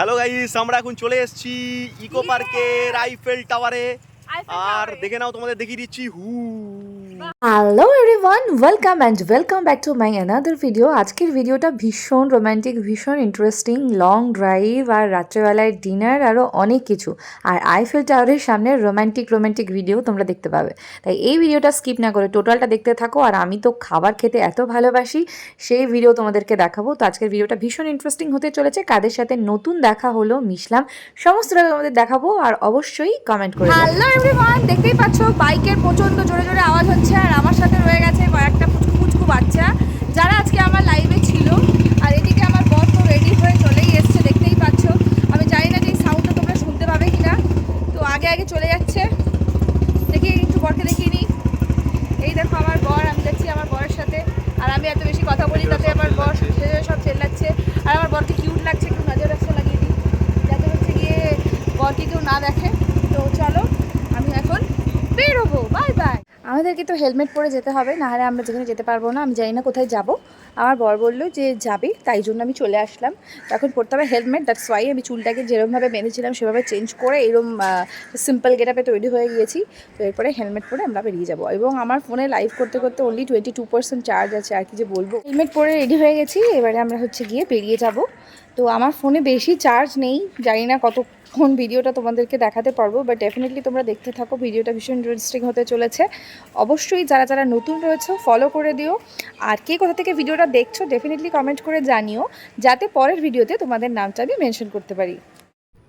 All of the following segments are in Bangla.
হ্যালো গাইস আমরা এখন চলে এসেছি ইকো পার্কের আইফেল টাওয়ারে আর দেখে নাও তোমাদের দেখিয়ে দিচ্ছি। হু hello everyone welcome and welcome back to my another video আজকের ভিডিওটা ভীষণ রোম্যান্টিক ভীষণ ইন্টারেস্টিং লং ড্রাইভ আর রাত্রেবেলায় ডিনার আরও অনেক কিছু। আর আইফেল টাওয়ারের সামনে রোম্যান্টিক রোম্যান্টিক ভিডিও তোমরা দেখতে পাবে। তাই এই ভিডিওটা স্কিপ না করে টোটালটা দেখতে থাকো। আর আমি তো খাবার খেতে এত ভালোবাসি, সেই ভিডিও তোমাদেরকে দেখাবো। তো আজকের ভিডিওটা ভীষণ ইন্টারেস্টিং হতে চলেছে। কাদের সাথে নতুন দেখা হলো, মিশলাম সমস্তটা তোমাদের দেখাবো। আর অবশ্যই কমেন্ট করে হ্যালো এভরিওয়ান দেখতেই পাচ্ছ বাইকের প্রচণ্ড জোরে জোরে আওয়াজ হচ্ছে। আর আমার সাথে রয়ে গেছে কয়েকটা পুচকু পুচকু বাচ্চা। যারা আজকে আমার লাইভে ছিল আর এদিকে আমার বর তো রেডি হয়ে চলেই এসছে দেখতেই পাচ্ছ। আমি জানি না যে এই সাউন্ডটা তোমরা শুনতে পাবে কি না তো আগে আগে চলে যাচ্ছে। দেখি একটু বরকে দেখিয়ে নিই। এই দেখো আমার বর আমি যাচ্ছি আমার বরের সাথে। আর আমি এত বেশি কথা বলি তাতে আমার বর সব চেল্লাচ্ছে। আর আমার বরকে কিউট লাগছে একটু নজর রাখছে লাগিয়ে দিই। যাতে হচ্ছে গিয়ে বরকে কেউ না দেখে। তো চলো আমি এখন বেরোবো। বাই বাই আমাদেরকে তো হেলমেট পরে যেতে হবে না হলে আমরা যেখানে যেতে পারব না, আমি জানি না কোথায় যাব। আমার বর বলল যে যাবে, তাই জন্য আমি চলে আসলাম। তো এখন পড়তে হবে হেলমেট দ্যাটস ওয়াই আমি চুলটাকে যেরকমভাবে বেঁধেছিলাম, সেভাবে চেঞ্জ করে এরকম সিম্পল গেট আপে তৈরি হয়ে গিয়েছি। তো এরপরে হেলমেট পরে আমরা বেরিয়ে যাব। এবং আমার ফোনে লাইভ করতে করতে only twenty two percent charge আছে, আর কি যে বলব। হেলমেট পরে রেডি হয়ে গেছি, এবারে আমরা হচ্ছে গিয়ে বেরিয়ে যাব। তো আমার ফোনে বেশি চার্জ নেই, জানি না কতক্ষণ ভিডিওটা তোমাদেরকে দেখাতে পারব বাট ডেফিনেটলি তোমরা দেখতে থাকো, ভিডিওটা ভীষণ ইন্টারেস্টিং হতে চলেছে। অবশ্যই যারা যারা নতুন রয়েছে ফলো করে দিও। আর কে কোথা থেকে ভিডিওটা দেখছ ডেফিনেটলি কমেন্ট করে জানিও, যাতে পরের ভিডিওতে তোমাদের নামটা আমি মেনশন করতে পারি।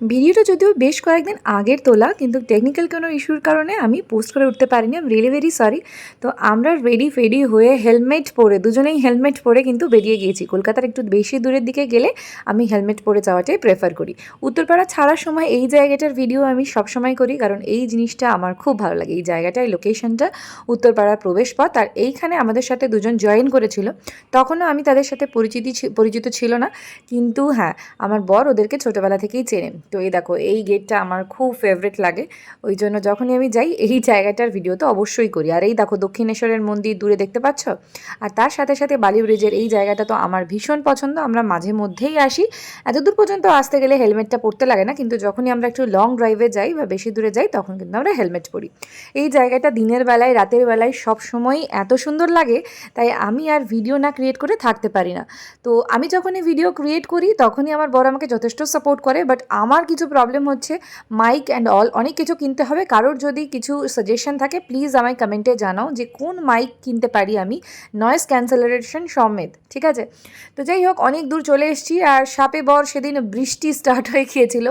ভিডিওটা যদিও বেশ কয়েকদিন আগের তোলা, কিন্তু টেকনিক্যাল কোনো ইস্যুর কারণে আমি পোস্ট করে উঠতে পারিনি। আমি রিয়েলি ভেরি সরি তো আমরা রেডি ফেডি হয়ে হেলমেট পরে, দুজনেই হেলমেট পরে কিন্তু বেরিয়ে গিয়েছি। কলকাতার একটু বেশি দূরের দিকে গেলে আমি হেলমেট পরে যাওয়াটাই প্রেফার করি। উত্তরপাড়া ছাড়ার সময় এই জায়গাটার ভিডিও আমি সবসময় করি, কারণ এই জিনিসটা আমার খুব ভালো লাগে। এই জায়গাটা এই লোকেশনটা উত্তরপাড়ার প্রবেশপথ, আর এইখানে আমাদের সাথে দুজন জয়েন করেছিল। তখনও আমি তাদের সাথে পরিচিতি পরিচিত ছিল না। কিন্তু হ্যাঁ আমার বর ওদেরকে ছোটোবেলা থেকেই চেনে। তো এই দেখো, এই গেটটা আমার খুব ফেভারিট লাগে। ওই জন্য যখনই আমি যাই, এই জায়গাটার ভিডিও তো অবশ্যই করি। আর এই দেখো, দক্ষিণেশ্বরের মন্দির দূরে দেখতে পাচ্ছ? আর তার সাথে সাথে বালি ব্রিজের এই জায়গাটা তো আমার ভীষণ পছন্দ। আমরা মাঝে মধ্যেই আসি। এত দূর পর্যন্ত আসতে গেলে হেলমেটটা পরতে লাগে না, কিন্তু যখনই আমরা একটু লং ড্রাইভে যাই বা বেশি দূরে যাই, তখন কিন্তু আমরা হেলমেট পরি। এই জায়গাটা দিনের বেলায়, রাতের বেলায় সব সময় এত সুন্দর লাগে, তাই আমি আর ভিডিও না ক্রিয়েট করে থাকতে পারি না। তো আমি যখনই ভিডিও ক্রিয়েট করি, তখনই আমার বড় আমাকে যথেষ্ট সাপোর্ট করে বাট আমার কিছু প্রবলেম হচ্ছে মাইক অ্যান্ড অল অনেক কিছু কিনতে হবে। কারোর যদি কিছু সাজেশন থাকে প্লিজ আমায় কমেন্টে জানাও যে কোন মাইক কিনতে পারি আমি নয়েজ ক্যান্সেলারেশন সমেত, ঠিক আছে? তো যাই হোক, অনেক দূর চলে এসেছি আর সাপে বর সেদিন বৃষ্টি স্টার্ট হয়ে গিয়েছিল।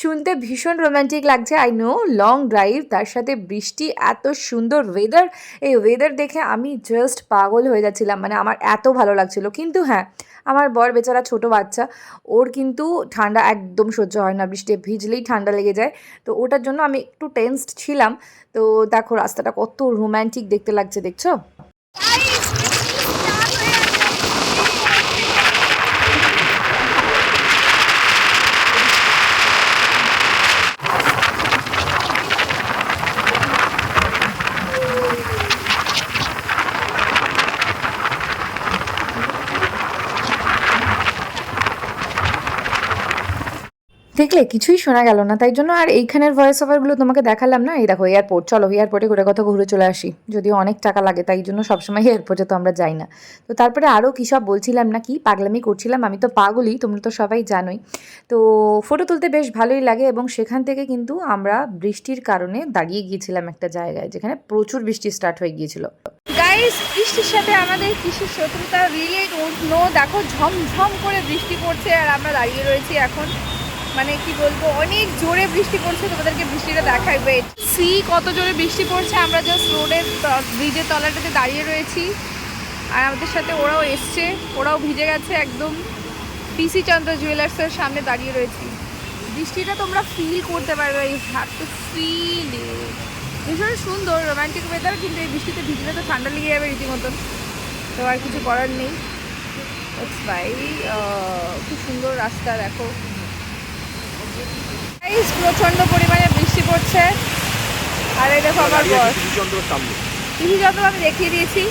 শুনতে ভীষণ রোম্যান্টিক লাগছে। আই নো লং ড্রাইভ তার সাথে বৃষ্টি, এত সুন্দর ওয়েদার এই ওয়েদার দেখে আমি জাস্ট পাগল হয়ে যাচ্ছিলাম মানে আমার এত ভালো লাগছিল। কিন্তু হ্যাঁ আমার বর বেচারা ছোট বাচ্চা, ওর কিন্তু ঠান্ডা একদম সহ্য হয় না। বৃষ্টি ভিজলেই ঠান্ডা লেগে যায়। তো ওটার জন্য আমি একটু টেন্সড ছিলাম। তো দেখো রাস্তাটা কত রোম্যান্টিক দেখতে লাগছে, দেখছ? দেখলে কিছুই শোনা গেল না। তাই জন্য আর এইখানের ভয়েস ওভারগুলো তোমাকে দেখালাম না। এই দেখো এয়ারপোর্ট চলো এয়ারপোর্টে ঘুরে কথা ঘুরে চলে আসি। যদিও অনেক টাকা লাগে, তাই জন্য সবসময় এয়ারপোর্টে তো আমরা যাই না। তো তারপরে আরও কী সব বলছিলাম না কি? পাগলামি করছিলাম, আমি তো পাগলই, তোমরা তো সবাই জানোই। তো ফটো তুলতে বেশ ভালোই লাগে এবং সেখান থেকে কিন্তু আমরা বৃষ্টির কারণে দাঁড়িয়ে গিয়েছিলাম একটা জায়গায়, যেখানে প্রচুর বৃষ্টি স্টার্ট হয়ে গিয়েছিল। গাইস বৃষ্টির সাথে আমাদের কিসের শত্রুতা রিলে নো দেখো, ঝমঝম করে বৃষ্টি পড়ছে আর আমরা দাঁড়িয়ে রয়েছি এখন। মানে কি বলব, অনেক জোরে বৃষ্টি পড়ছে, তোমাদেরকে বৃষ্টিটা দেখাই সি কত জোরে বৃষ্টি পড়ছে, আমরা জাস্ট রোডের ব্রিজের তলাটাতে দাঁড়িয়ে রয়েছি। আর আমাদের সাথে ওরাও এসছে, ওরাও ভিজে গেছে একদম। পিসি চন্দ্র জুয়েলার্সের সামনে দাঁড়িয়ে রয়েছি। বৃষ্টিটা তোমরা ফিল করতে পারবে, এই হ্যাভ টু ফিল ভীষণ সুন্দর রোমান্টিক ওয়েদার কিন্তু এই বৃষ্টিতে ভিজলে তো ঠান্ডা লেগে যাবে রীতিমতন তো আর কিছু করার নেই। খুব সুন্দর রাস্তা, দেখো। প্রচণ্ড পরিমাণে বৃষ্টি পড়ছে। আর এই দেখো আমার সামনে কৃষিচন্দ্র আমি দেখিয়ে দিয়েছি।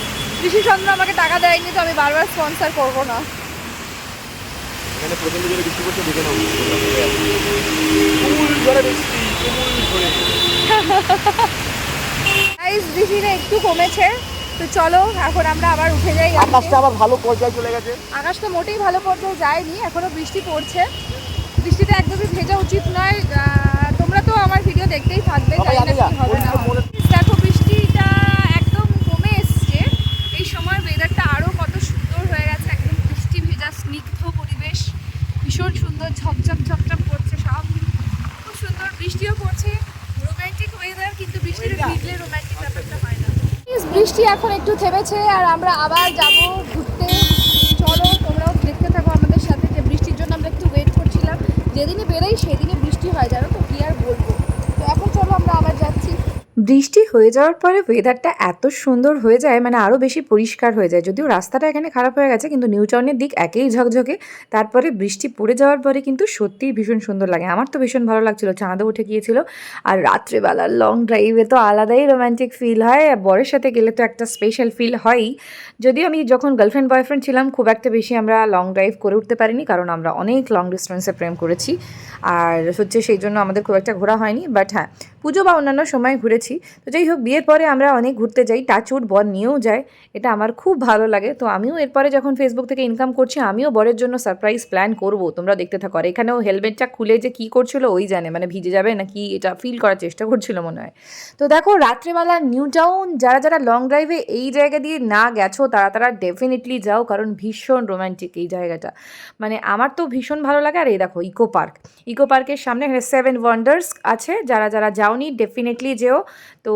কৃষিচন্দ্র আমাকে টাকা দেয়নি তো আমি বারবার স্পন্সর করব না। এখানে প্রচণ্ড জোরে বৃষ্টি পড়ছে দেখে নাও। তুমুল বৃষ্টি গাইস বৃষ্টিটা একটু কমেছে তো চলো এখন আমরা আবার উঠে যাই আকাশটা আবার ভালো পর্যায়ে চলে গেছে। আকাশটা মোটেই ভালো পর্যায়ে যায়নি এখনও বৃষ্টি পড়ছে। বৃষ্টিতে একদমই ভেজা উচিত নয়। তোমরা তো আমার ভিডিও দেখতেই থাকবে জানি না কি হবে না দেখো বৃষ্টিটা একদম কমে এসছে। এই সময় ওয়েদারটা আরও কত সুন্দর হয়ে গেছে। একদম বৃষ্টি ভেজা স্নিগ্ধ পরিবেশ। ভীষণ সুন্দর ঝপঝপ ঝপঝপ করছে সব। খুব সুন্দর বৃষ্টিও পড়ছে। রোমান্টিক ওয়েদার কিন্তু বৃষ্টিতে ভিজলে রোমান্টিক ব্যাপারটা হয় না। বৃষ্টি এখন একটু থেমেছে আর আমরা আবার যাব ঘুরতে চলো তোমরাও দেখতে থাকো আমাদের সাথে যে বৃষ্টির জন্য আমরা একটু ওয়েট করছিলাম যেদিনই বেরোই সেদিনে বৃষ্টি হয় জানো তো? কি আর বলব তো এখন চলো আমরা আবার যাচ্ছি বৃষ্টি হয়ে যাওয়ার পরে ওয়েদারটা এত সুন্দর হয়ে যায় মানে আরও বেশি পরিষ্কার হয়ে যায়। যদিও রাস্তাটা এখানে খারাপ হয়ে গেছে, কিন্তু নিউ টাউনের দিক একেই ঝকঝকে। তারপরে বৃষ্টি পড়ে যাওয়ার পরে কিন্তু সত্যিই ভীষণ সুন্দর লাগে। আমার তো ভীষণ ভালো লাগছিল, চাঁদও উঠে গিয়েছিল। আর রাত্রেবেলার লং ড্রাইভে তো আলাদাই রোম্যান্টিক ফিল হয় বরের সাথে গেলে তো একটা স্পেশাল ফিল হয়ই। যদিও আমি যখন গার্লফ্রেন্ড বয়ফ্রেন্ড ছিলাম, খুব একটা বেশি আমরা লং ড্রাইভ করে উঠতে পারিনি, কারণ আমরা অনেক লং ডিস্টেন্সে প্রেম করেছি। আর হচ্ছে সেই জন্য আমাদের খুব একটা ঘোরা হয়নি বাট হ্যাঁ পুজো বা অন্যান্য সময় ঘুরেছি। তো যাই হোক, বিয়ের পরে আমরা অনেক ঘুরতে যাই। টাচউড বর নিয়েও যায়। এটা আমার খুব ভালো লাগে। তো আমিও এরপরে যখন ফেসবুক থেকে ইনকাম করছি, আমিও বরের জন্য সারপ্রাইজ প্ল্যান করব। তোমরা দেখতে থাকো। আর এখানেও হেলমেটটা খুলে যে কী করছিল, ওই জানে। মানে ভিজে যাবে না কি এটা ফিল করার চেষ্টা করছিল মনে হয়। তো দেখো, রাত্রেবেলা নিউ টাউন যারা যারা লং ড্রাইভে এই জায়গা দিয়ে না গেছো, তারা তারা ডেফিনেটলি যাও। কারণ ভীষণ রোম্যান্টিক এই জায়গাটা। মানে আমার তো ভীষণ ভালো লাগে। আর এই দেখো ইকো পার্ক ইকো পার্কের সামনে সেভেন ওয়ান্ডার্স আছে। যারা যারা যাওনি ডেফিনেটলি যেও। তো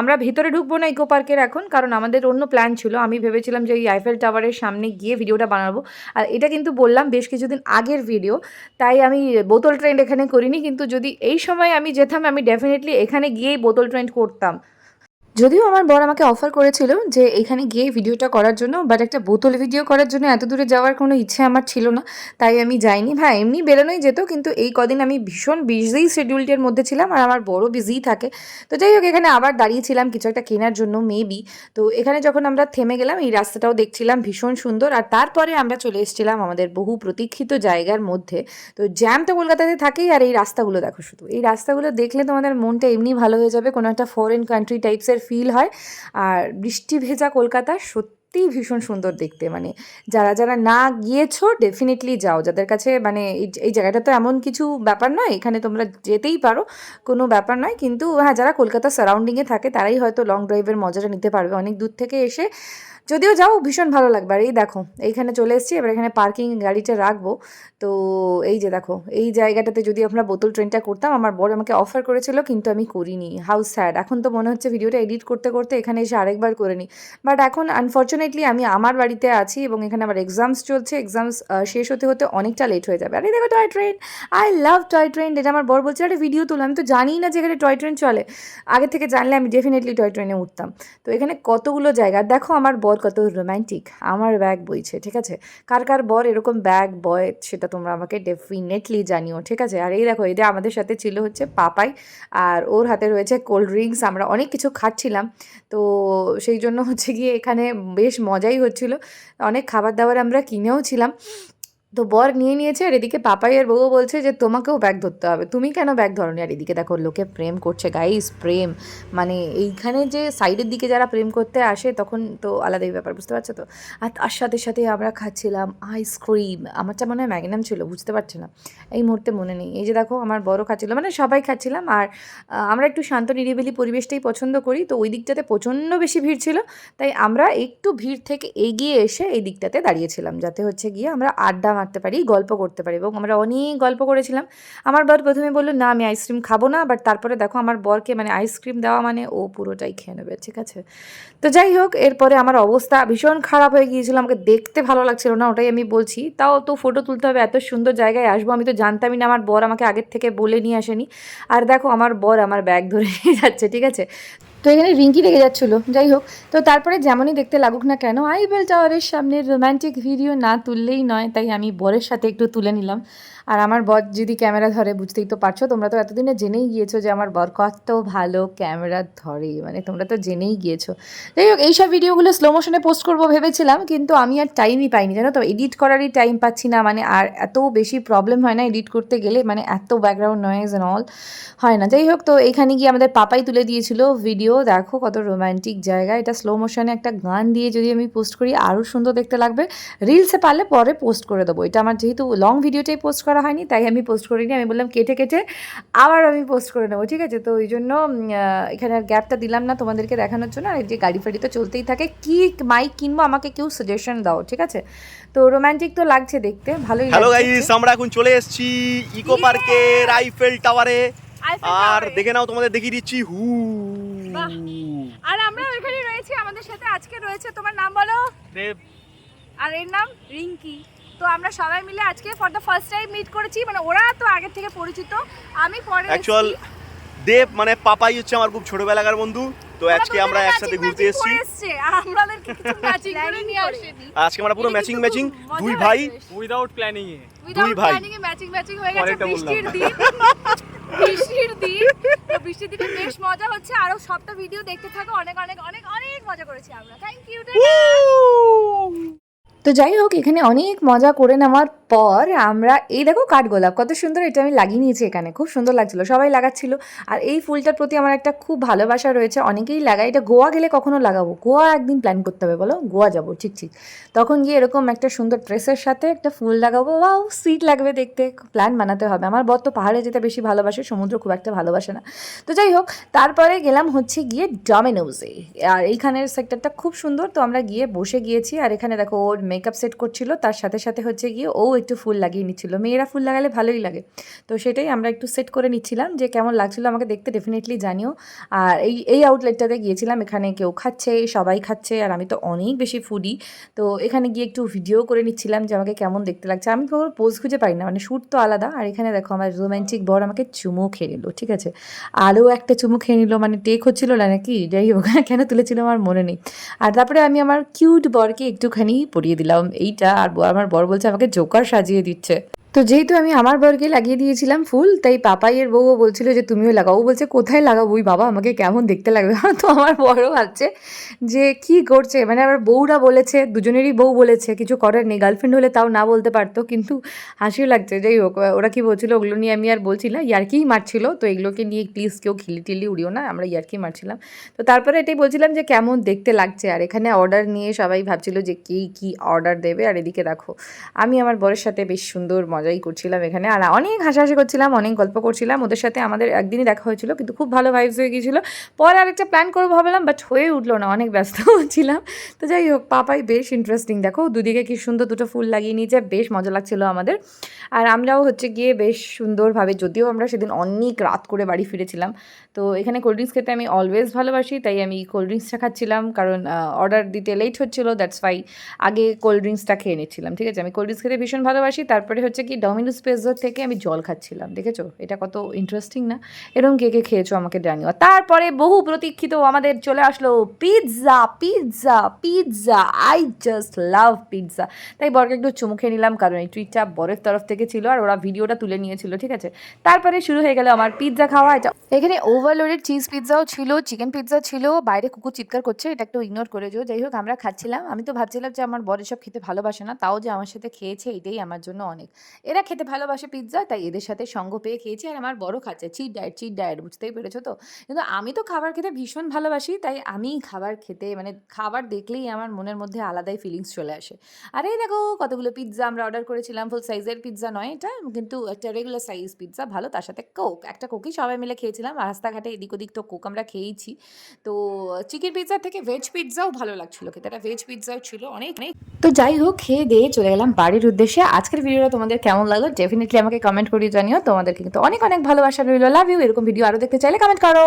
আমরা ভিতরে ঢুকবো না ইকো পার্কের এখন, কারণ আমাদের অন্য প্ল্যান ছিল। আমি ভেবেছিলাম যে এই আইফেল টাওয়ারের সামনে গিয়ে ভিডিওটা বানাবো। আর এটা কিন্তু বললাম বেশ কিছুদিন আগের ভিডিও তাই আমি বোতল ট্রেন্ড এখানে করিনি। কিন্তু যদি এই সময় আমি যেতাম, আমি ডেফিনেটলি এখানে গিয়েই বোতল ট্রেন্ড করতাম। যদিও আমার বর আমাকে অফার করেছিল যে এখানে গিয়ে ভিডিওটা করার জন্য বাট একটা বোতল ভিডিও করার জন্য এত দূরে যাওয়ার কোনো ইচ্ছে আমার ছিল না, তাই আমি যাইনি। হ্যাঁ এমনি বেরোনোই যেত, কিন্তু এই কদিন আমি ভীষণ বিজি শিডিউলটার মধ্যে ছিলাম আর আমার বড় বিজি থাকে। তো যাই হোক, এখানে আবার দাঁড়িয়েছিলাম কিছু একটা কেনার জন্য মেবি তো এখানে যখন আমরা থেমে গেলাম, এই রাস্তাটাও দেখছিলাম ভীষণ সুন্দর। আর তারপরে আমরা চলে এসেছিলাম আমাদের বহু প্রতীক্ষিত জায়গার মধ্যে। তো জ্যাম তো কলকাতাতে থাকেই, আর এই রাস্তাগুলো দেখো শুধু। এই রাস্তাগুলো দেখলে তোমাদের মনটা এমনি ভালো হয়ে যাবে, কোনো একটা ফরেন কান্ট্রি টাইপসের ফিল হয়। আর বৃষ্টি ভেজা কলকাতা সত্যিই ভীষণ সুন্দর দেখতে। মানে যারা যারা না গিয়েছো ডেফিনেটলি যাও। যাদের কাছে মানে এই- এই জায়গাটা তো এমন কিছু ব্যাপার নয়, এখানে তোমরা যেতেই পারো, কোনো ব্যাপার নয়। কিন্তু হ্যাঁ যারা কলকাতা সারাউন্ডিংয়ে থাকে, তারাই হয়তো লং ড্রাইভের মজাটা নিতে পারবে। অনেক দূর থেকে এসে যদিও যাও, ভীষণ ভালো লাগবে। আর এই দেখো, এইখানে চলে এসেছি, এবার এখানে পার্কিং গাড়িটা রাখব। তো এই যে দেখো, এই জায়গাটাতে যদি আমরা বোতল ট্রেনটা করতাম, আমার বড় আমাকে অফার করেছিল, কিন্তু আমি করিনি। হাউস স্যাড এখন তো মনে হচ্ছে ভিডিওটা এডিট করতে করতে এখানে এসে আরেকবার করে নিই বাট এখন আনফর্চুনেটলি আমি আমার বাড়িতে আছি এবং এখানে আমার এক্সামস চলছে। এক্সামস শেষ হতে হতে অনেকটা লেট হয়ে যাবে। আরে দেখো toy train I love toy train এটা আমার বর বলছে, আরে ভিডিও তুলো। আমি তো জানিই না যে এখানে টয় ট্রেন চলে। আগে থেকে জানলে আমি ডেফিনেটলি টয় ট্রেনে উঠতাম। তো এখানে কতগুলো জায়গা? দেখো, আমার বর কত রোম্যান্টিক আমার ব্যাগ বইছে, ঠিক আছে? কার কার বর এরকম ব্যাগ বয় সেটা তোমরা আমাকে ডেফিনেটলি জানিও, ঠিক আছে? আর এই দেখো এদের আমাদের সাথে ছিল হচ্ছে পাপাই, আর ওর হাতে রয়েছে কোল্ড ড্রিঙ্কস আমরা অনেক কিছু খাচ্ছিলাম। তো সেই জন্য হচ্ছে গিয়ে এখানে বেশ মজাই হচ্ছিল। অনেক খাবার দাবার আমরা কিনেও ছিলাম। তো বর নিয়ে নিয়েছে আর এদিকে পাপাই আর বউ বলছে যে, তোমাকেও ব্যাগ ধরতে হবে। তুমি কেন ব্যাগ ধরনি? আর এদিকে দেখো, লোকে প্রেম করছে। গাইস প্রেম। মানে এইখানে যে সাইডের দিকে যারা প্রেম করতে আসে, তখন তো আলাদাই ব্যাপার, বুঝতে পারছ তো? আর তার সাথে সাথে আমরা খাচ্ছিলাম আইসক্রিম আমারটা মনে হয় ম্যাগনাম ছিল, বুঝতে পারছি না? এই মুহূর্তে মনে নেই। এই যে দেখো, আমার বড় খাচ্ছিলো। মানে সবাই খাচ্ছিলাম আর আমরা একটু শান্ত, নিরিবিলি পরিবেশটাই পছন্দ করি। তো ওই দিকটাতে প্রচণ্ড বেশি ভিড় ছিল। তাই আমরা একটু ভিড় থেকে এগিয়ে এসে এই দিকটাতে দাঁড়িয়েছিলাম। যাতে হচ্ছে গিয়ে আমরা আড্ডা মারতে পারি, গল্প করতে পারি এবং আমরা অনেক গল্প করেছিলাম। আমার বর প্রথমে বলল, না, আমি আইসক্রিম খাব না। বাট তারপরে দেখো আমার বরকে মানে আইসক্রিম দেওয়া মানে ও পুরোটাই খেয়ে নেবে, ঠিক আছে? তো যাই হোক, এরপরে আমার অবস্থা ভীষণ খারাপ হয়ে গিয়েছিল, আমাকে দেখতে ভালো লাগছিল না, ওটাই আমি বলছি। তাও তো ফটো তুলতে হবে, এত সুন্দর জায়গায় আসব, আমি তো জানতামই না, আমার বর আমাকে আগের থেকে বলে নিয়ে আসেনি। আর দেখো, আমার বর আমার ব্যাগ ধরে নিয়ে যাচ্ছে, ঠিক আছে? তো এখানে রিঙ্কি লেগে যাচ্ছিল, যাই হোক। তো তারপরে যেমনই দেখতে লাগুক না কেন আইবেল টাওয়ারের সামনে রোম্যান্টিক ভিডিও না তুললেই নয়, তাই আমি বরের সাথে একটু তুলে নিলাম। আর আমার বর যদি ক্যামেরা ধরে, বুঝতেই তো পারছ, তোমরা তো এতদিনে জেনেই গিয়েছো যে আমার বর কত ভালো ক্যামেরা ধরে মানে তোমরা তো জেনেই গিয়েছো। যাই হোক, এইসব ভিডিওগুলো স্লো মোশনে পোস্ট করব ভেবেছিলাম, কিন্তু আমি আর টাইমই পাইনি, জানো তো? এডিট করারই টাইম পাচ্ছি না মানে আর এত বেশি প্রবলেম হয় না এডিট করতে গেলে মানে এত ব্যাকগ্রাউন্ড নয়েজ অ্যান্ড অল হয় না। যাই হোক, তো এখানে গিয়ে আমাদের পাপাই তুলে দিয়েছিল ভিডিও দেখো কত রোমান্টিক জায়গা। এটা স্লো মোশনে একটা গান দিয়ে যদি আমি পোস্ট করি আরও সুন্দর দেখতে লাগবে। রিলসে পারলে পরে পোস্ট করে দেবো। এটা আমার যেহেতু লং ভিডিওটাই পোস্ট করা হয়নি তাই আমি পোস্ট করিনি। আমি বললাম কেটে কেটে আবার আমি পোস্ট করে নেব ঠিক আছে? তো ওই জন্য এখানে আর গ্যাপটা দিলাম না তোমাদেরকে দেখানোর জন্য। আর এই যে গাড়ি ফাড়ি তো চলতেই থাকে কি মাইক কিনবো আমাকে কেউ সাজেশন দাও ঠিক আছে? তো রোমান্টিক তো লাগছে দেখতে ভালোই হ্যালো গাইস আমরা এখন চলে এসেছি ইকো পার্কে রাইফেল টাওয়ারে আর দেখে নাও তোমাদের দেখিয়ে দিচ্ছি হু। বাহ। আর আমরা ওইখানে রয়েছি আমাদের সাথে আজকে রয়েছে তোমার নাম বলো? দেব। আর এর নাম? রিঙ্কি। তো আমরা সবাই মিলে আজকে for the first time meet করেছি মানে ওরা তো আগে থেকে পরিচিত। আমি পরে অ্যাকচুয়াল দেব মানে পাপাই হচ্ছে আমার খুব ছোটবেলাকার বন্ধু তো আজকে আমরা একসাথে ঘুরতে এসেছি। আজকে আমরা পুরো ম্যাচিং ম্যাচিং দুই ভাই। উইদাউট প্ল্যানিং এ উইদাউট ভাই। প্ল্যানিং এ ম্যাচিং ম্যাচিং হয়ে গেছে বৃষ্টির দিন। বৃষ্টির দিন। তো বৃষ্টির দিনে বেশ মজা হচ্ছে আরও সবটা ভিডিও দেখতে থাকো। অনেক অনেক অনেক অনেক মজা করেছি আমরা। থ্যাংক ইউ তো যাই হোক, এখানে অনেক মজা করে নেওয়ার পর আমরা, এই দেখো কাঠগোলাপ কত সুন্দর এটা আমি লাগিয়ে নিয়েছি এখানে, খুব সুন্দর লাগছিল, সবাই লাগাচ্ছিল। আর এই ফুলটার প্রতি আমার একটা খুব ভালোবাসা রয়েছে, অনেকেই লাগায়, এটা গোয়া গেলে কখনো লাগাবো, গোয়া একদিন প্ল্যান করতে হবে, বলো? গোয়া যাব, ঠিক ঠিক। তখন গিয়ে এরকম একটা সুন্দর ড্রেসের সাথে একটা ফুল লাগাবো, ওয়াও সুইট লাগবে দেখতে প্ল্যান বানাতে হবে। আমার বর তো পাহাড়ে যেতে বেশি ভালোবাসে, সমুদ্র খুব একটা ভালোবাসে না। তো যাই হোক, তারপরে গেলাম হচ্ছে গিয়ে ডমিনোজে আর এইখানের সেক্টরটা খুব সুন্দর, তো আমরা গিয়ে বসে গিয়েছি, আর এখানে দেখো ওর মেকআপ সেট করছিল, তার সাথে সাথে হচ্ছে গিয়ে ও একটু ফুল লাগিয়ে নিচ্ছিল। মেয়েরা ফুল লাগালে ভালোই লাগে। তো সেটাই আমরা একটু সেট করে নিচ্ছিলাম যে কেমন লাগছিল আমাকে দেখতে ডেফিনেটলি জানিও। আর এই এই আউটলেটটাতে গিয়েছিলাম, এখানে কেউ খাচ্ছে, সবাই খাচ্ছে, আর আমি তো অনেক বেশি ফুডি তো এখানে গিয়ে একটু ভিডিও করে নিচ্ছিলাম যে আমাকে কেমন দেখতে লাগছে। আমি কোনো পোজ খুঁজে পাই না মানে শ্যুট তো আলাদা। আর এখানে দেখো আমার রোম্যান্টিক বর আমাকে চুমু খেয়ে নিল, ঠিক আছে? আরও একটা চুমু খেয়ে নিল মানে টেক হচ্ছিল না নাকি? যাই হোক, কেন তুলেছিল আমার মনে নেই। আর তারপরে আমি আমার কিউট বরকে একটুখানি পরিয়ে দিলাম। এইটা আর আমার বর বলছে আমাকে জোকার সাজিয়ে দিচ্ছে। তো যেহেতু আমি আমার বরকে লাগিয়ে দিয়েছিলাম ফুল, তাই পাপাইয়ের বউও বলছিল যে, তুমিও লাগাও। ও বলছে, কোথায় লাগাবো? ওই বাবা, আমাকে কেমন দেখতে লাগবে? তো আমার বড় ভাবছে যে, কি করছে? মানে আমার বউরা বলেছে, দুজনেরই বউ বলেছে, কিছু করার নেই গার্লফ্রেন্ড হলে তাও না বলতে পারতো। কিন্তু হাসিও লাগছে, যাই হোক, ওরা কি বলছিল ওগুলো নিয়ে আমি আর বলছি না, ইয়ার্কিই মারছিল। তো এগুলোকে নিয়ে প্লিজ কেউ খিলি টিলি উড়িও না, আমরা ইয়ার্কি মারছিলাম। তো তারপরে এটাই বলছিলাম যে, কেমন দেখতে লাগছে? আর এখানে অর্ডার নিয়ে সবাই ভাবছিল যে, কে কি অর্ডার দেবে? আর এদিকে দেখো, আমি আমার বরের সাথে বেশ সুন্দর মজাই করছিলাম এখানে। আর অনেক হাসাহাসি করছিলাম, অনেক গল্প করছিলাম। ওদের সাথে আমাদের একদিনই দেখা হয়েছিল, কিন্তু খুব ভালো ভাইবস হয়ে গিয়েছিল। পরে আরেকটা প্ল্যান করব ভাবলাম বাট হয়ে উঠল না, অনেক ব্যস্ত ছিলাম। তো যাই হোক, পাপাই বেশ ইন্টারেস্টিং দেখো, দুদিকে কি সুন্দর দুটো ফুল লাগিয়ে নিয়েছে, বেশ মজা লাগছিল আমাদের। আর আমরাও হচ্ছে গিয়ে বেশ সুন্দরভাবে, যদিও আমরা সেদিন অনেক রাত করে বাড়ি ফিরেছিলাম। তো এখানে কোল্ড ড্রিঙ্কস খেতে আমি অলওয়েজ ভালোবাসি, তাই আমি কোল্ড ড্রিঙ্কসটা খাচ্ছিলাম, কারণ অর্ডার দিতে লেট হচ্ছিল দ্যাটস ফাই আগে কোল্ড ড্রিঙ্কসটা খেয়ে নিচ্ছিলাম, ঠিক আছে? আমি কোল্ড ড্রিঙ্কস খেতে ভীষণ ভালোবাসি, তারপরে হচ্ছে কি ডমিনোস পেজোর থেকে আমি জল খাচ্ছিলাম, দেখেছ? এটা কত ইন্টারেস্টিং না? এরকম কে কে খেয়েছো আমাকে জানিও। তারপরে বহু প্রতীক্ষিত আমাদের চলে আসলো pizza pizza pizza I just love pizza তাই বরকে একটু চুমু খেয়ে নিলাম, কারণ এই ট্রিটটা বরের তরফ থেকে ছিল আর ওরা ভিডিওটা তুলে নিয়েছিল, ঠিক আছে? তারপরে শুরু হয়ে গেল আমার পিৎজা খাওয়া। এটা এখানে ওভারলোডেড চিজ পিৎজাও ছিল চিকেন পিৎজা ছিল, বাইরে কুকুর চিৎকার করছে, এটা একটু ইগনোর করে যাও যাই হোক, আমরা খাচ্ছিলাম। আমি তো ভাবছিলাম যে আমার বর এসব খেতে ভালোবাসে না, তাও যে আমার সাথে খেয়েছে, এটাই আমার জন্য অনেক। এরা খেতে ভালোবাসে পিৎজা তাই এদের সাথে সঙ্গ পেয়ে খেয়েছি। আর আমার বড় খাচ্ছে চিট ডায়েট চিট ডায়েট বুঝতেই পেরেছ তো? কিন্তু আমি তো খাবার খেতে ভীষণ ভালোবাসি, তাই আমি খাবার খেতে মানে খাবার দেখলেই আমার মনের মধ্যে আলাদাই ফিলিংস চলে আসে। আর এই দেখো, কতগুলো পিৎজা আমরা অর্ডার করেছিলাম ফুল সাইজের পিৎজা নয় এটা, কিন্তু একটা রেগুলার সাইজ পিৎজা ভালো, তার সাথে কোক একটা কোকই সবাই মিলে খেয়েছিলাম। রাস্তাঘাটে এদিক ওদিক তো কোক আমরা খেয়েইছি। তো চিকেন পিৎজা থেকে ভেজ পিৎজাও ভালো লাগছিল খেতে, একটা ভেজ পিৎজাও ছিল, অনেক অনেক। তো যাই হোক, খেয়ে দিয়ে চলে গেলাম বাড়ির উদ্দেশ্যে। আজকের ভিডিওটা তোমাদের কেমন লাগল? ডেফিনেটলি আমাকে কমেন্ট করিয়ে জানিও। তোমাদেরকে কিন্তু অনেক অনেক ভালোবাসা রইল। লাভ ইউ এরকম ভিডিও আরও দেখতে চাইলে কমেন্ট করো।